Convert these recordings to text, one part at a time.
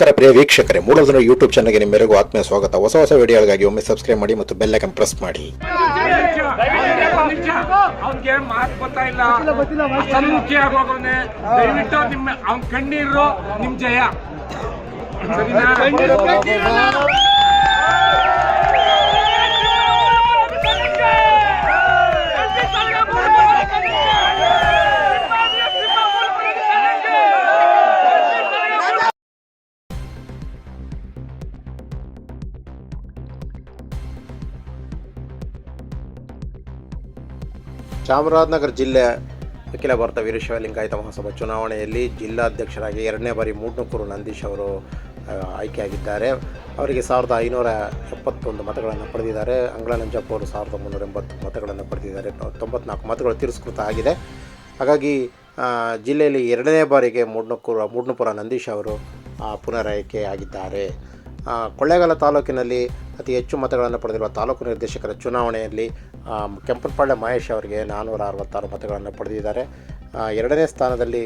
ನಮಸ್ಕಾರ ಪ್ರಿಯ ವೀಕ್ಷಕರೇ ಮೂಡೋದನ್ನು ಯೂಟ್ಯೂಬ್ ಚಾನಲ್ಗೆ ನಿಮ್ಮೆಲ್ಲರಿಗೂ ಆತ್ಮೀಯ ಸ್ವಾಗತ. ಹೊಸ ಹೊಸ ವಿಡಿಯೋಗಳಿಗಾಗಿ ಒಮ್ಮೆ ಸಬ್ಸ್ಕ್ರೈಬ್ ಮಾಡಿ ಮತ್ತು ಬೆಲ್ ಐಕನ್ ಪ್ರೆಸ್ ಮಾಡಿ. ದಯವಿಟ್ಟು ನಿಮ್ಮ ಅವ್ನ ಕಣ್ಣೀರು ನಿಮ್ ಜಯ. ಚಾಮರಾಜನಗರ ಜಿಲ್ಲೆ ಅಖಿಲ ಭಾರತ ವೀರಶೈವ ಲಿಂಗಾಯತ ಮಹಾಸಭಾ ಚುನಾವಣೆಯಲ್ಲಿ ಜಿಲ್ಲಾಧ್ಯಕ್ಷರಾಗಿ ಎರಡನೇ ಬಾರಿ ಮೂಡ್ನಕೂರು ನಂದೀಶ್ ಅವರು ಆಯ್ಕೆಯಾಗಿದ್ದಾರೆ. ಅವರಿಗೆ ಸಾವಿರದ ಐನೂರ ಎಪ್ಪತ್ತೊಂದು ಮತಗಳನ್ನು ಪಡೆದಿದ್ದಾರೆ. ಅಂಗಳ ನಂಜಪ್ಪ ಅವರು ಸಾವಿರದ ಮುನ್ನೂರ ಎಂಬತ್ತು ಮತಗಳನ್ನು ಪಡೆದಿದ್ದಾರೆ. ತೊಂಬತ್ನಾಲ್ಕು ಮತಗಳು ತಿರಸ್ಕೃತ ಆಗಿದೆ. ಹಾಗಾಗಿ ಜಿಲ್ಲೆಯಲ್ಲಿ ಎರಡನೇ ಬಾರಿಗೆ ಮೂಡ್ನಕೂರು ಮೂಡ್ನಪುರ ನಂದೀಶ್ ಅವರು ಆ, ಪುನರಾಯ್ಕೆ ಆಗಿದ್ದಾರೆ ಕೊಳ್ಳೇಗಾಲ ತಾಲೂಕಿನಲ್ಲಿ ಅತಿ ಹೆಚ್ಚು ಮತಗಳನ್ನು ಪಡೆದಿರುವ ತಾಲೂಕು ನಿರ್ದೇಶಕರ ಚುನಾವಣೆಯಲ್ಲಿ ಕೆಂಪನಪಾಳ್ಯ ಮಹೇಶ್ ಅವರಿಗೆ ನಾನ್ನೂರ ಅರವತ್ತಾರು ಮತಗಳನ್ನು ಪಡೆದಿದ್ದಾರೆ. ಎರಡನೇ ಸ್ಥಾನದಲ್ಲಿ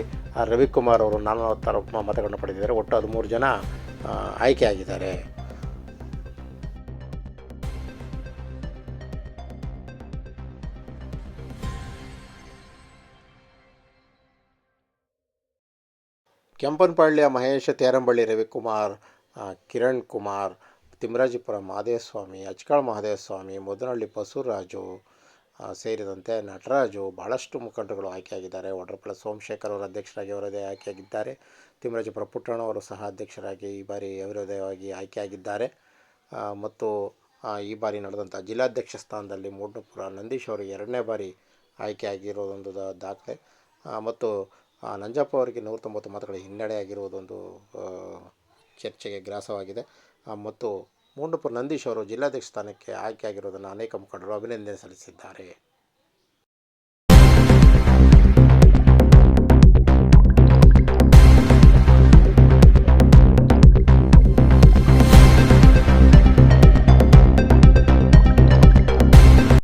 ರವಿಕುಮಾರ್ ಅವರು ನಾನ್ನೂರತ್ತಾರು ಮತಗಳನ್ನು ಪಡೆದಿದ್ದಾರೆ. ಒಟ್ಟು ಹದಿಮೂರು ಜನ ಆಯ್ಕೆಯಾಗಿದ್ದಾರೆ. ಕೆಂಪನಪಾಳ್ಯ ಮಹೇಶ, ತೇರಂಬಳ್ಳಿ ರವಿಕುಮಾರ್ ಕಿರಣ್ ಕುಮಾರ್ ತಿಮ್ಮರಾಜಿಪುರ ಮಹದೇವಸ್ವಾಮಿ ಅಚ್ಕಾಳ್ ಮಹದೇವಸ್ವಾಮಿ ಮುದನಹಳ್ಳಿ ಬಸವರಾಜು ಸೇರಿದಂತೆ ನಟರಾಜು ಭಾಳಷ್ಟು ಮುಖಂಡರುಗಳು ಆಯ್ಕೆಯಾಗಿದ್ದಾರೆ. ವಡ್ರಪ್ಪಳ ಸೋಮಶೇಖರ್ ಅವರು ಅಧ್ಯಕ್ಷರಾಗಿ ಅವರದೇ ಆಯ್ಕೆಯಾಗಿದ್ದಾರೆ. ತಿಮ್ಮರಾಜಪುರ ಪುಟ್ಟಣ್ಣವರು ಸಹ ಅಧ್ಯಕ್ಷರಾಗಿ ಈ ಬಾರಿ ಅವರದೇವಾಗಿ ಆಯ್ಕೆಯಾಗಿದ್ದಾರೆ. ಮತ್ತು ಈ ಬಾರಿ ನಡೆದಂಥ ಜಿಲ್ಲಾಧ್ಯಕ್ಷ ಸ್ಥಾನದಲ್ಲಿ ಮೂಡ್ನಪುರ ನಂದೀಶ್ ಅವರು ಎರಡನೇ ಬಾರಿ ಆಯ್ಕೆಯಾಗಿರೋದೊಂದು ದಾಖಲೆ. ಮತ್ತು ನಂಜಪ್ಪ ಅವರಿಗೆ ನೂರ ತೊಂಬತ್ತು ಮತಗಳ ಹಿನ್ನಡೆಯಾಗಿರುವುದೊಂದು ಚರ್ಚೆಗೆ ಗ್ರಾಸವಾಗಿದೆ. ಮತ್ತು ಮೂಂಡಪುರ ನಂದೀಶ್ ಅವರು ಜಿಲ್ಲಾಧ್ಯಕ್ಷ ಸ್ಥಾನಕ್ಕೆ ಆಯ್ಕೆಯಾಗಿರುವುದನ್ನು ಅನೇಕ ಮುಖಂಡರು ಅಭಿನಂದನೆ ಸಲ್ಲಿಸಿದ್ದಾರೆ.